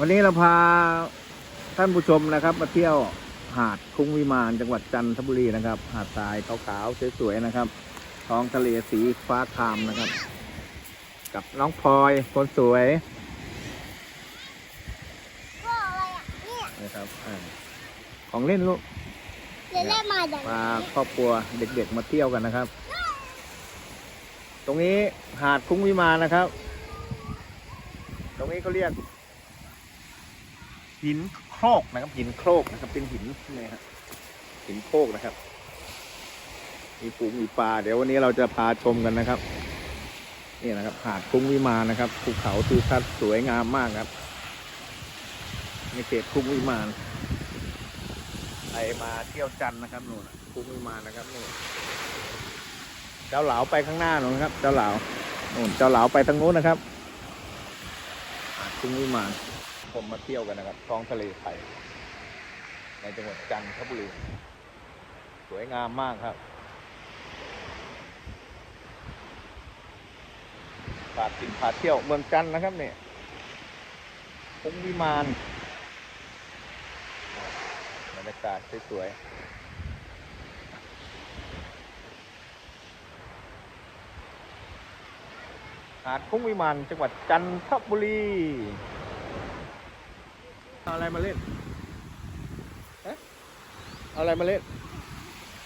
วันนี้เราพาท่านผู้ชมนะครับ มาเที่ยวหาดคุ้งวิมานจังหวัดจันทบุรีนะครับ หาดทรายขาวๆสวยๆนะครับท้องทะเลสีฟ้าครามนะครับ กับน้องพลอยคนสวยก็อะไรอะเนี่ยนะครับอ่าของเล่นลูกจะได้มาอย่างพานี้ครอบครัวเด็กๆมาเที่ยวกันนะครับ ตรงนี้หาดคุ้งวิมานนะครับ ตรงนี้เขาเรียก หินโครกนะครับ หินโครกนะครับ เป็นหินนี่ครับหินโครกนะครับ มีปูมีปลาเดี๋ยววันนี้เราจะพาชมกันนะครับ นี่นะครับหาดคุ้งวิมานนะครับภูเขาทิวทัศน์สวยงามมากครับในเขตคุ้งวิมานใครมาเที่ยวจันนะครับนู่นคุ้งวิมานนะครับนู่นเจ้าเหลาไปข้างหน้านู่นครับ เจ้าเหลานู่นเจ้าเหลาไปทางนู้นนะครับหาดคุ้งวิมาน ผมมาเที่ยวกันนะครับท้องทะเลไทย ในจังหวัดจันทบุรี สวยงามมากครับฝากินผาเที่ยวเมืองจันทร์นะครับเนี่ยคุ้งวิมานบรรยากาศสวยๆหาดคุ้งวิมานจังหวัดจันทบุรี เอาอะไรมาเล่นฮะเอาอะไรมาเล่น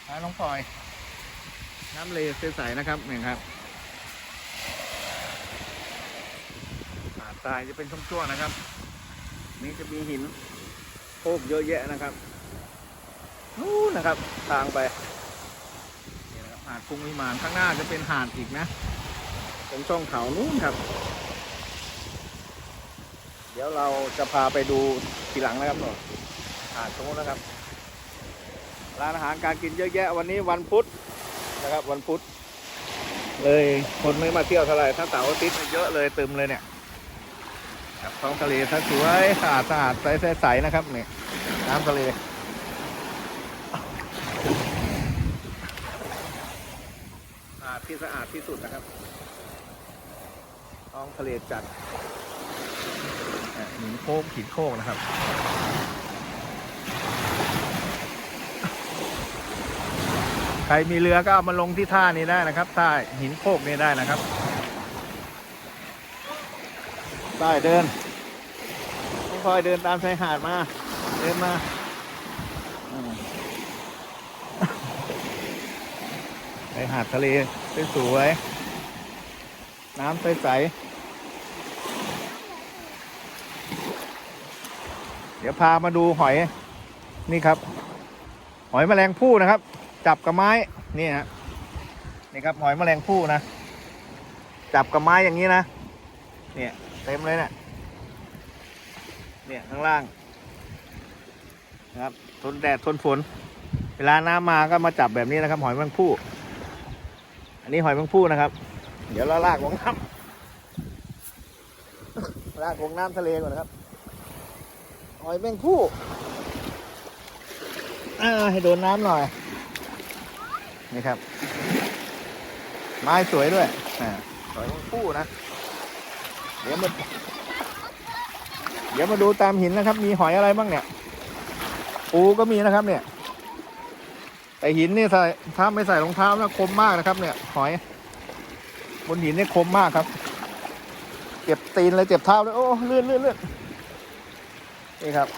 หาน้องพลอย น้ำเลใสๆนะครับเนี่ยครับหาดทรายจะเป็นช่วงๆนะครับ นี่จะมีหินโคกเยอะแยะนะครับนู่นนะครับ ทางไปนี่นะครับหาดกรุงวิมานข้างหน้าจะเป็นหาดอีกนะตรงช่องเขานู้นครับเดี๋ยวเราจะพาไปดูทีหลังนะครับหนูหาดตรงนู้นนะครับ ร้านอาหารการกินเยอะแยะวันนี้วันพุธนะครับ วันพุธเลยคนไม่มาเที่ยวเท่าไหร่ถ้าเสาร์อาทิตย์เยอะเลยตึมเลยเนี่ยกับท้องทะเลถ้าสวยสะอาดสะอาดใสใสๆนะครับเนี่ยน้ำทะเลสะอาดที่สะอาดที่สุดนะครับท้องทะเลจัด หินโค้งหินโค้งนะครับใครมีเรือก็เอามาลงที่ท่านี้ได้นะครับท่าหินโคกนี้ได้นะครับได้เดินต้อยเดินตามชายหาดมา เดินมาชายหาดทะเลสวยๆน้ำใสๆ เดี๋ยวพามาดูหอยนี่ครับ หอยแมลงภู่นะครับ จับกับไม้นี่ฮะนี่ครับหอยแมลงภู่นะ จับกับไม้อย่างนี้นะเนี่ยเต็มเลยเนี่ยเนี่ยข้างล่างนะครับทนแดดทนฝน เวลาน้ำมาก็มาจับแบบนี้นะครับ หอยแมลงภู่อันนี้หอยแมลงภู่นะครับ เดี๋ยวเราลากลงน้ำลากลงน้ำทะเลก่อนนะครับ หอยแมงภู่อ่าให้โดนน้ำหน่อย นี่ครับ ไม้สวยด้วยอ่าสวยทั้งคู่นะ เดี๋ยวมาเดี๋ยวมาดูตามหินนะครับ มีหอยอะไรบ้างเนี่ย ปูก็มีนะครับ เนี่ย แต่หินนี่ใส่ถ้าไม่ใส่รองเท้านะคมมากนะครับ เนี่ย หอย บนหินนี่คมมากครับ เจ็บตีนเลยเจ็บเท้าเลยโอ้เลื่อนเลื่อนเลื่อน นี่ครับ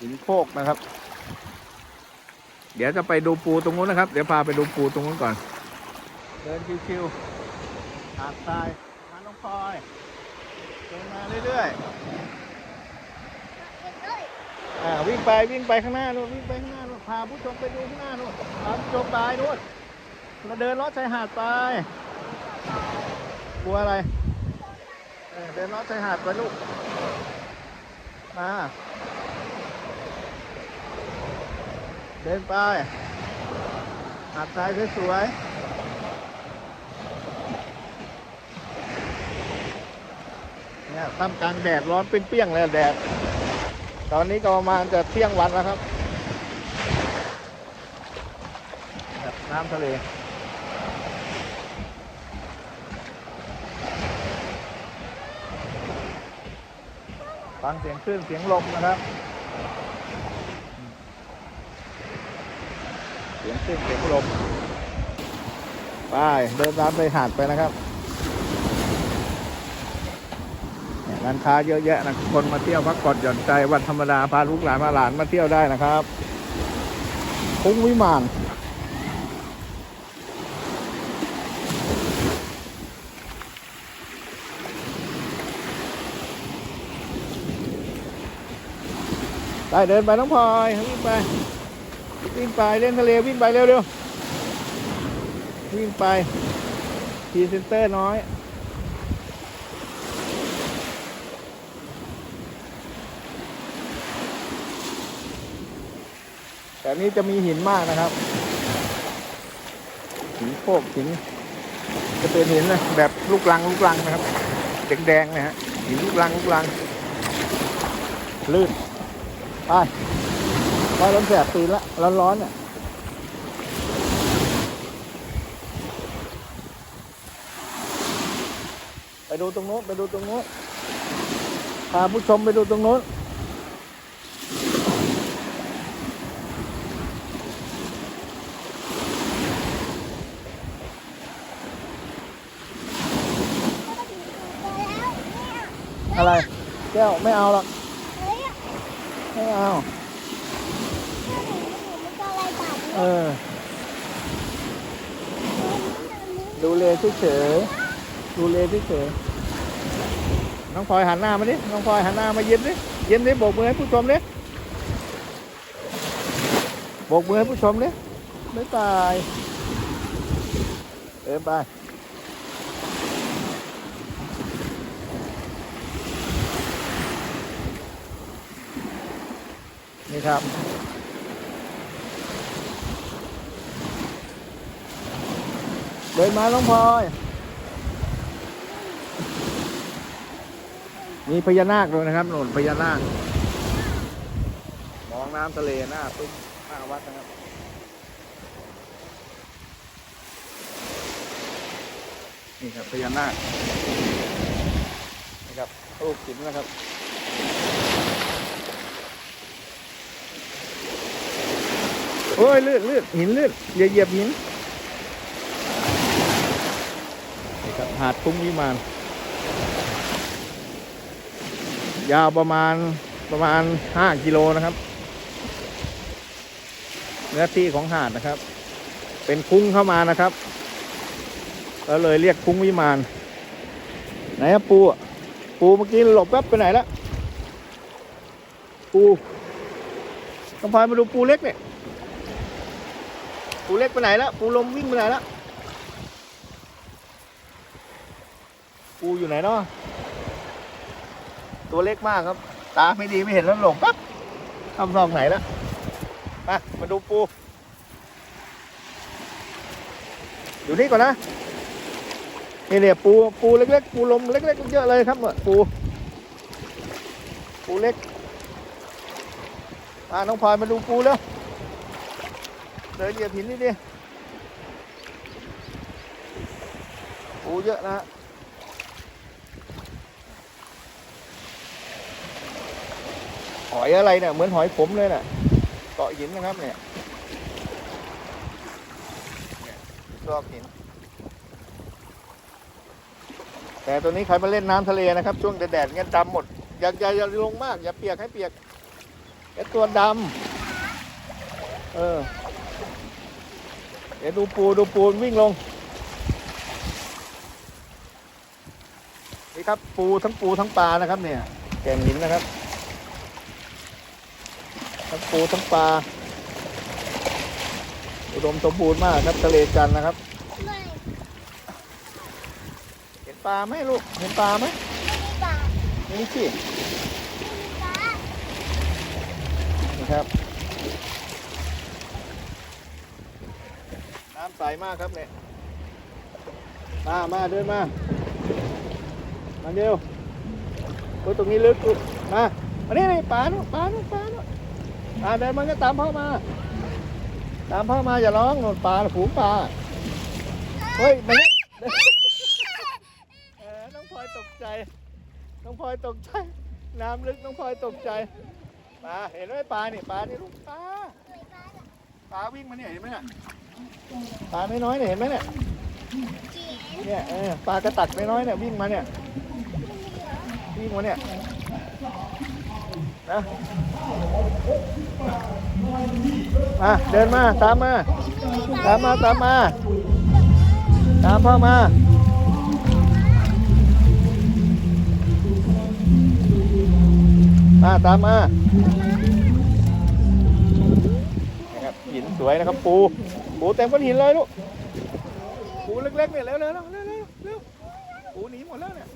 หินโคกนะครับ เดี๋ยวจะไปดูปูตรงนู้นนะครับ เดี๋ยวพาไปดูปูตรงนู้นก่อน เดินชิวๆหาดทรายหาน้องพลอยเดินมาเรื่อยๆอ่าวิ่งไปวิ่งไปข้างหน้านู่นวิ่งไปข้างหน้านู่นพาผู้ชมไปดูข้างหน้านู่นพาผู้ชมไปนู่นเราเดินลอดชายหาดไปกลัวอะไร เดินลอดชายหาดไปลูก มา เดินไป หาดทรายสวยๆเนี่ยท่ามกลางแดดร้อนเปรี้ยงๆเลยแดด ตอนนี้ก็ประมาณจะเที่ยงวันแล้วครับ น้ำทะเล ฟังเสียงคลื่นเสียงลมนะครับเสียงคลื่นเสียงลมไปเดินตามไปหาดไปนะครับนี่ยร้านค้าเยอะแยะนะคนมาเที่ยวพักผ่อนหย่อนใจวันธรรมดาพาลูกหลานมาหลานมาเที่ยวได้นะครับคุ้งวิมาน เดินไปน้องพลอยวิ่งไป วิ่งไปเล่นทะเลวิ่งไปเร็วเร็วๆ วิ่งไปพีเซนเตอร์น้อย แต่นี้จะมีหินมากนะครับ หินโคกหิน จะเป็นหินนะแบบลูกลังลูกลังนะครับแดงๆนะฮะหินลูกลังลูกลังลื่น ไปไปร้อนแสบตีนละ ร้อนร้อนเนี่ยไปดูตรงโน้นไปดูตรงโน้นพาผู้ชมไปดูตรงโน้นอะไร แก้ว ไม่เอาหรอก ไม่เอามันก็อะไรบาเอเนี่ยอดูเลเฉยดูเลเฉยน้องพลอยหันหน้ามาดิ น้องพลอยหันหน้ามายิ้มดิ ยิ้มดิโบกมือให้ผู้ชมดิโบกมือให้ผู้ชมดิบ๊ายบายเออไป ครับ เดินมาน้องพลอย มีพญานาคด้วยนะครับหนุนพญานาค มองน้ำทะเลหน้าตุ้มหน้าวัดนะครับนี่ครับพญานาคนี่ครับรูปหินนะครับ โอ้ยลื่นลื่นหินลื่นอย่าเหยียบหินนี่ครับหาดคุ้งวิมานยาวประมาณประมาณห้ากิโลนะครับเนื้อที่ของหาดนะครับ เป็นคุ้งเข้ามานะครับแล้วเลยเรียกคุ้งวิมาน ไหนอะปูปูเมื่อกี้หลบแป๊บไปไหนละปูต้องพายมาดูปูเล็กเนี่ย ปูเล็กไปไหนและปูลมวิ่งไปไหนและปูอยู่ไหนเนาะตัวเล็กมากครับ ตาไม่ดีไม่เห็นแล้วหลงปั๊บทำซองไหนแล้วมามาดูปูอยู่นี่ก่อนนะนี่เนี่ยปูปูเล็กๆปูลมเล็กๆเยอะเลยครับปูปูเล็กมาน้องพลอยมาดูปูแล้ว เดินเหยียบหินนี่ดิปูเยอะนะฮะหอยอะไรเนี่ยเหมือนหอยขมเลยน่ะเกาะหินนะครับเนี่ยเนี่ยซอกหิน แต่ตัวนี้ใครมาเล่นน้ำทะเลนะครับ ช่วงแดดๆเงี้ยดำหมด อย่าอย่าอย่าลงมาก อย่าเปียกให้เปียกไอ้ตัวดำเออ เดี๋ยวดูปูดูปูมันวิ่งลง นี่ครับปูทั้งปูทั้งปลานะครับเนี่ย แก่งหินนะครับ ทั้งปูทั้งปลา อุดมสมบูรณ์มากครับทะเลจันทร์นะครับไม่เห็นปลาไหมลูก เห็นปลาไหมไม่มีบาดนี่สิไม่มีบาดนี่ครับ น้ำใสมากครับเนี่ย มา มาเดินมา มาเร็วโอ้ยตรงนี้ลึกลูกมามานี่นี่ปลาลูกปลาลูกปลาลูกมาเดินมันก็ตามพ่อมา ตามพ่อมาอย่าร้องโน่นปลาฝูงปลาเฮ้ยมานี่เออน้องพลอยตกใจ น้องพลอยตกใจ น้ำลึกน้องพลอยตกใจปลาเห็นไหมปลาเนี่ยปลาเนี่ยลูกปลาาวิ่งมาเนี่ยเห็นไหมเนี่ยปลาไม่น้อยเนี่ยเห็นไหมเนี่ยเนี่ยเออปลากระตักน้อยเนี่ยวิ่งมาเนี่ยวิ่งมาเนี่ยนะมาเดินมาตามมาตามมาตามมาตามพ่อมามาตามมา วยนะครับปูปูเต็มก้อนหินเลยลูกปูเล็กๆเนี่ยเร็วๆเร็วๆเร็วๆเร็วๆเร็วปูหนีหมดแล้วเนี่ย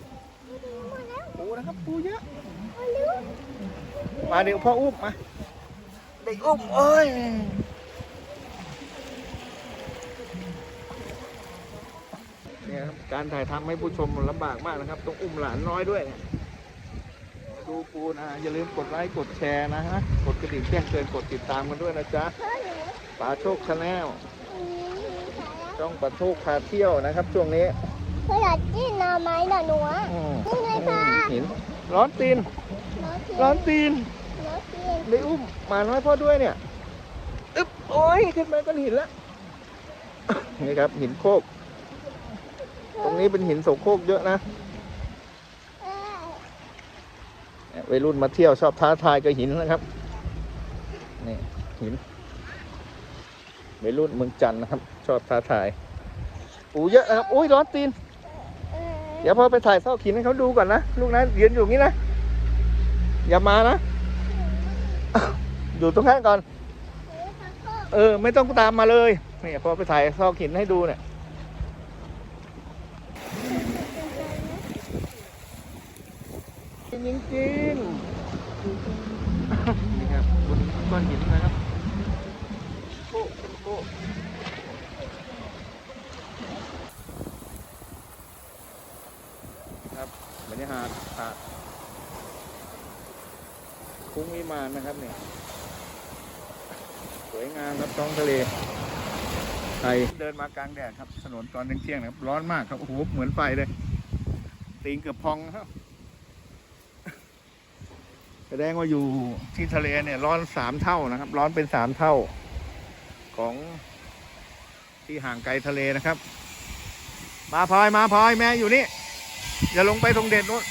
หมดแล้วปูนะครับปูเยอะมาเร็วมาเดี๋ยวพ่ออุ้มมาเด็กอุ้มโอ้ยเนี่ยครับการถ่ายทำให้ผู้ชมลำบากมากนะครับ ต้องอุ้มหลานน้อยด้วยเนี่ยดูปูนะอย่าลืมกดไลค์กดแชร์นะฮะกดกระดิ่งแจ้งเตือนกดติดตามกันด้วยนะจ๊ะพ่อหนู ป่าโชคชาแนลอันนี้มีสายแล้วช่องป่าโชคพาเที่ยวนะครับ ช่วงนี้พ่ออยากกินหน่อไม้หน่อหนูอะอืมนี่ไงปลาเห็นร้อนตีนหนูกินร้อนตีนหนูกินได้อุ้มหมาน้อยพ่อด้วยเนี่ยอึ๊บโอ้ยขึ้นมาก้อนหินแล้วนี่ครับหินโคก ตรงนี้เป็นหินโสโครกเยอะนะเออเนี่ยวัยรุ่นมาเที่ยวชอบท้าทายกับหินนะครับนี่หิน วัยรุ่นเมืองจันทร์นะครับ ชอบท้าทายปูเยอะนะครับอุ้ยร้อนตีนเออเดี๋ยวพ่อไปถ่ายซอกหินให้เขาดูก่อนนะลูกนะยืนอยู่อย่างนี้นะอย่ามานะ อยู่ตรงข้างก่อนหนูทำพ่อเออ ไม่ต้องตามมาเลยนี่พอไปถ่ายซอกหินให้ดูเนี่ยจริงจริงๆนี่ครับบนก้อนหินนะครับโก้โก้ ครับบรรยากาศหาดคุ้งวิมานนะครับเนี่ยสวยงามครับท้องทะเลไทยเดินมากลางแดดครับถนนตอนเที่ยงนะครับ ร้อนมากครับ โอ้โห เหมือนไฟเลย ตีนเกือบพองครับ แสดงว่าอยู่ที่ทะเลเนี่ย ร้อนสามเท่านะครับ ร้อนเป็นสามเท่า ของที่ห่างไกลทะเลนะครับ มาพลอยมาพลอยแม่อยู่นี่ อย่าลงไปตรงเด่นนู้น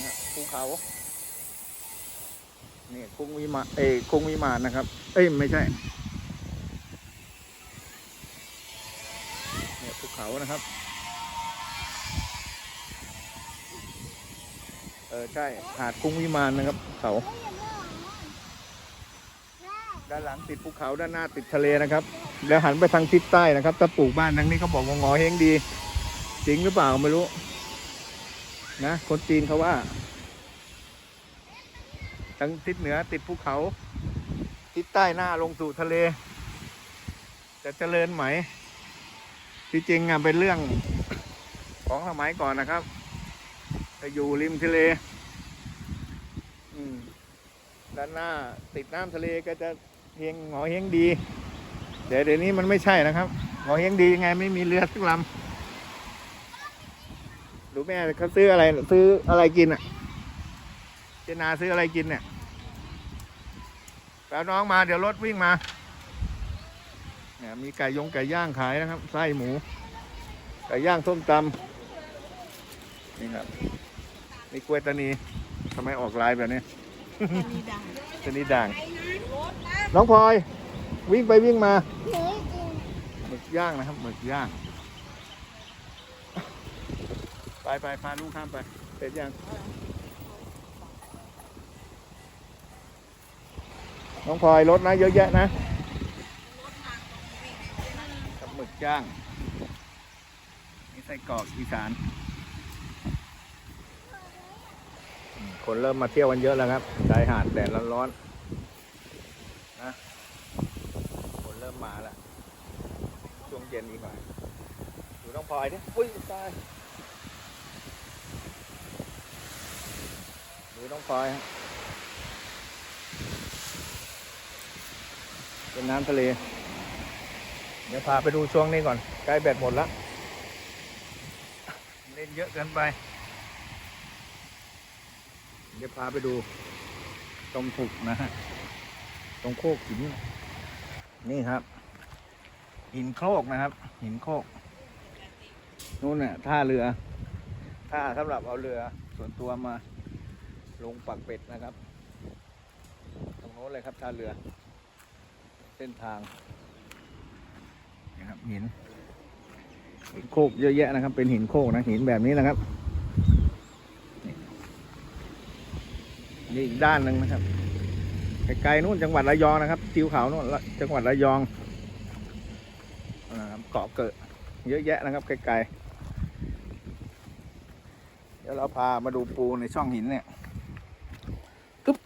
เนี่ยภูเขานี่กรุงวิมานเอ้ยกรุงวิมานนะครับ เอ้ยไม่ใช่เนี่ยภูเขานะครับ เออใช่หาดกรุงวิมานนะครับ เขา ด้านหลังติดภูเขาด้านหน้าติดทะเลนะครับ แล้วหันไปทางทิศใต้นะครับถ้าปลูกบ้านทางนี้เขาบอกว่างอเฮงดี จริงหรือเปล่าไม่รู้ นะ คนจีนเขาว่าทางทิศเหนือติดภูเขา ทิศใต้หน้าลงสู่ทะเล จะเจริญไหม ที่จริงอะเป็นเรื่องของสมัยก่อนนะครับจะอยู่ริมทะเลด้านหน้าติดน้ำทะเลก็จะ เฮงหงอเฮงดี เดี๋ยวเดี๋ยวนี้มันไม่ใช่นะครับหงอเฮงดียังไงไม่มีเรือสักลำดูแม่เขาซื้ออะไรซื้ออะไรกินอะเจนาซื้ออะไรกินเนี่ยแปลน้องมาเดี๋ยวรถวิ่งมาเนี่ยมีไก่ยงไก่ย่างขายนะครับ ไส้หมู ไก่ย่างส้มตำนี่ครับนี่กล้วยตานีทำไมออกลายแบบนี้ตานีด่าง น้องพลอย วิ่งไปวิ่งมาหนูกินหมึกย่างนะครับหมึกย่าง ไปไปพาลูกข้ามไปเสร็จยังน้องพลอยรถนะเยอะแยะนะกับหมึกย่างนี่ไส้กรอกอีสานอืมคนเริ่มมาเที่ยวกันเยอะแล้วครับชายหาดแดดร้อนๆนะคนเริ่ มมาแล้วช่วงเย็นอีกหน่อยดูน้องพลอยดิอุ้ยตายดูน้องพลอยฮะเป็นน้ำทะเล เดี๋ยวพาไปดูช่วงนี้ก่อนใกล้แบตหมดแล้วนเล่นเยอะเกินไป เดี๋ยวพาไปดูตรงถูกนะฮะ ตรงโคกหิน นี่ครับ หินโคกนะครับ หินโคกนู่นน่ะท่าเรือท่าสำหรับเอาเรือส่วนตัวมาลงปักเป็ดนะครับ ตรงโน้นเลยครับท่าเรือ เส้นทางนะครับหินหินโคกเยอะแยะนะครับ เป็นหินโคกนะหินแบบนี้นะครับนี่อีกด้านหนึ่งนะครับ ไกลๆนู่นจังหวัดระยองนะครับทิวเขานู่นละจังหวัดระยองนะครับเกาะเกิดเยอะแยะนะครับไกลๆเดี๋ยวเราพามาดูปูในช่องหินเนี่ยอึ๊บ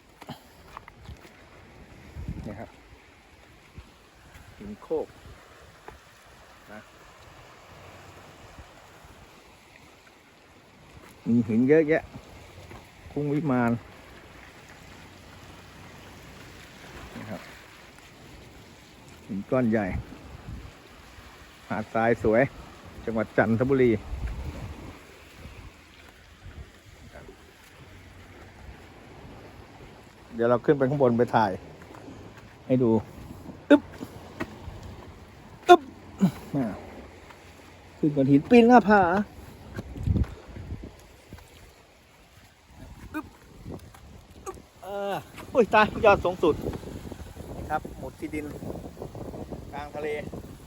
นี่ครับหินโคกนะมีหินเยอะแยะคุ้งวิมานนี่ครับ หินก้อนใหญ่ หาดทรายสวย จังหวัดจันทบุรี เดี๋ยวเราขึ้นไปข้างบนไปถ่าย ให้ดู อึ๊บ อึ๊บอ่าขึ้นก้อนหินปีนหน้าผาอึ๊บอึ๊บอ่าโอ้ยตายยอดสูงสุดนะครับหมุดที่ดินะเล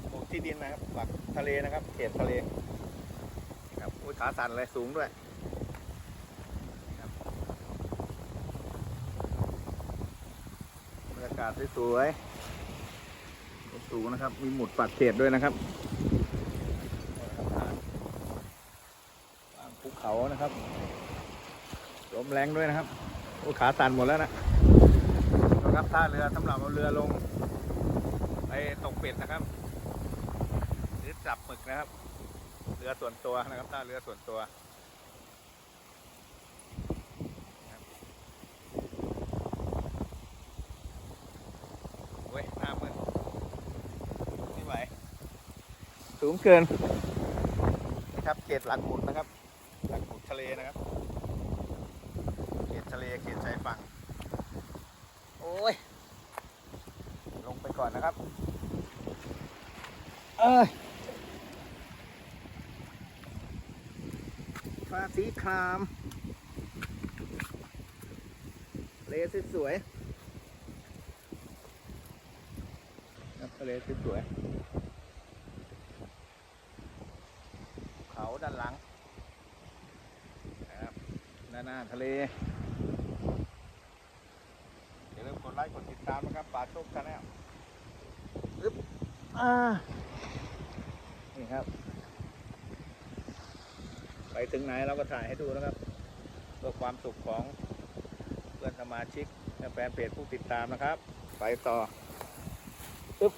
หมุดที่ดินนะครับหลักทะเลนะครับเขตทะเลครับโอ้ยขาสั่นเลยสูงด้วยบรรยากาศสวยๆสูงนะครับ มีหมุดปักเขตด้วยนะครับภูเขานะครับลมแรงด้วยนะครับโอ้ขาสั่นหมดแล้วนะนะครับท่าเรือสำหรับเอาเรือลง ไปตกเป็ดนะครับ หรือจับหมึกนะครับ เรือส่วนตัวนะครับท่าเรือส่วนตัวโอ้ยหน้ามืดไม่ไหวสูงเกินนะครับเขตหลักหมุดนะครับ หลักหมุดทะเลนะครับ เขตทะเลเขตชายฝั่ง โอ้ย ลงไปก่อนนะครับ เอ้ย ฟ้าสีครามทะเลสวยๆครับทะเลสวยๆเขาด้านหลังนะครับด้านหน้าทะเลอย่าลืมกดไลค์กดติดตามนะครับป่าโชคชาแนลอึ๊บอ่านี่ ครับ ไปถึงไหนเราก็ถ่ายให้ดูนะครับ เพื่อความสุขของเพื่อนสมาชิกแฟนเพจผู้ติดตามนะครับ ไปต่ออึ๊บ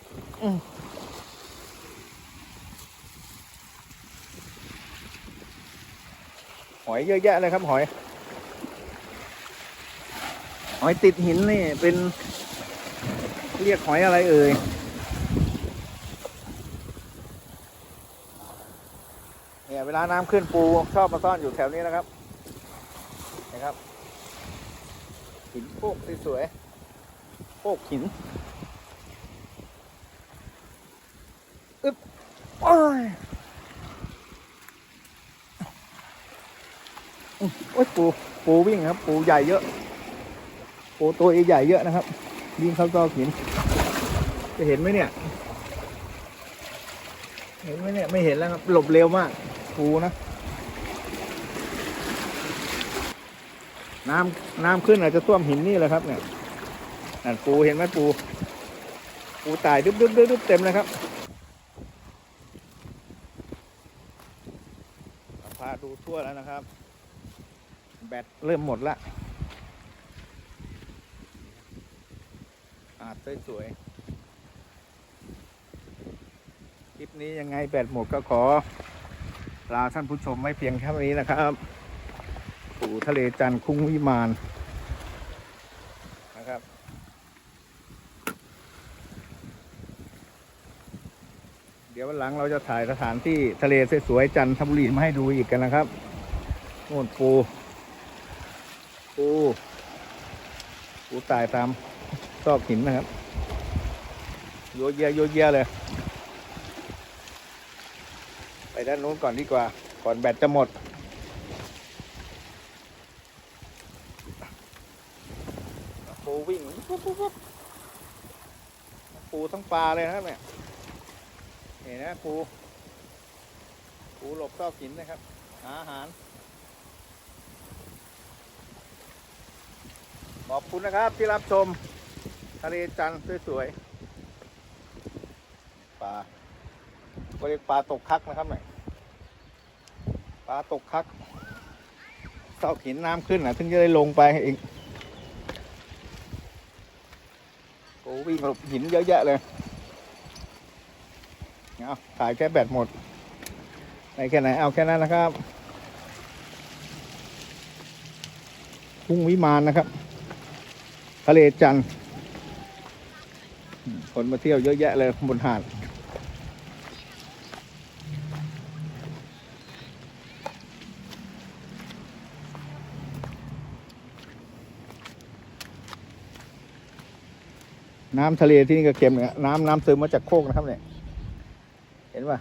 หอยเยอะแยะเลยครับหอย หอยติดหินนี่เป็น เรียกหอยอะไรเอ่ย เนี่ยเว ลาน้ำขึ้นปูชอบมาซ่อนอยู่แถวนี้นะครับนะครับหินโพกสวยๆโพกหินอึ๊บโอ้ยโอ้ยปูปูวิ่งครับ ปูใหญ่เยอะ ปูตัวใหญ่เยอะนะครับวิ่งเข้าซอกหิน จะเห็นไหมเนี่ย เห็นไหมเนี่ย ไม่เห็นแล้วครับ หลบเร็วมาก ปูนะ น้ำน้ำขึ้นอาจจะท่วมหินนี่แหละครับ เนี่ยนั่นปูเห็นไหมปู ปูตายดึ๊บดึ๊บดึ๊บดึ๊บเต็มเลยครับพาดูทั่วแล้วนะครับ แบตเริ่มหมดละอาดสวยๆคลิปนี้ยังไงแบตหมดก็ขอ ลาท่านผู้ชมไม่เพียงแค่นี้นะครับปู่ทะเลจันทร์คุ้งวิมานนะครับ เดี๋ยววันหลังเราจะถ่ายสถานที่ทะเลสวยๆจันทบุรีมาให้ดูอีกกันนะครับโน่นปูปูปูตายตามซอกหินนะครับโยเยะโยเยะเลย ไปด้านนู้นก่อนดีกว่า ก่อนแบตจะหมด ปูวิ่งปุ๊บปุ๊บปุ๊บปูทั้งปลาเลยนะครับเนี่ยเห็นนะปู ปูหลบซอกหินนะครับ หาอาหาร ขอบคุณนะครับที่รับชม ทะเลจันทร์สวยๆปลา เรียกปลาตกคักนะครับเนี่ยปลาตกคักซอกหินน้ำขึ้นนะถึงจะได้ลงไปอีกโอ้วิ่งหลบหินเยอะแยะเลยเอาถ่ายแค่แบตหมดไหนแค่ไหนเอาแค่นั้นนะครับพุ่งวิมานนะครับ ทะเลจันทร์คนมาเที่ยวเยอะแยะเลยบนหาด น้ำทะเลที่นี่ก็เค็มเนี่ยน้ำน้ำซึมมาจากโคกนะครับเนี่ย เห็นป่ะ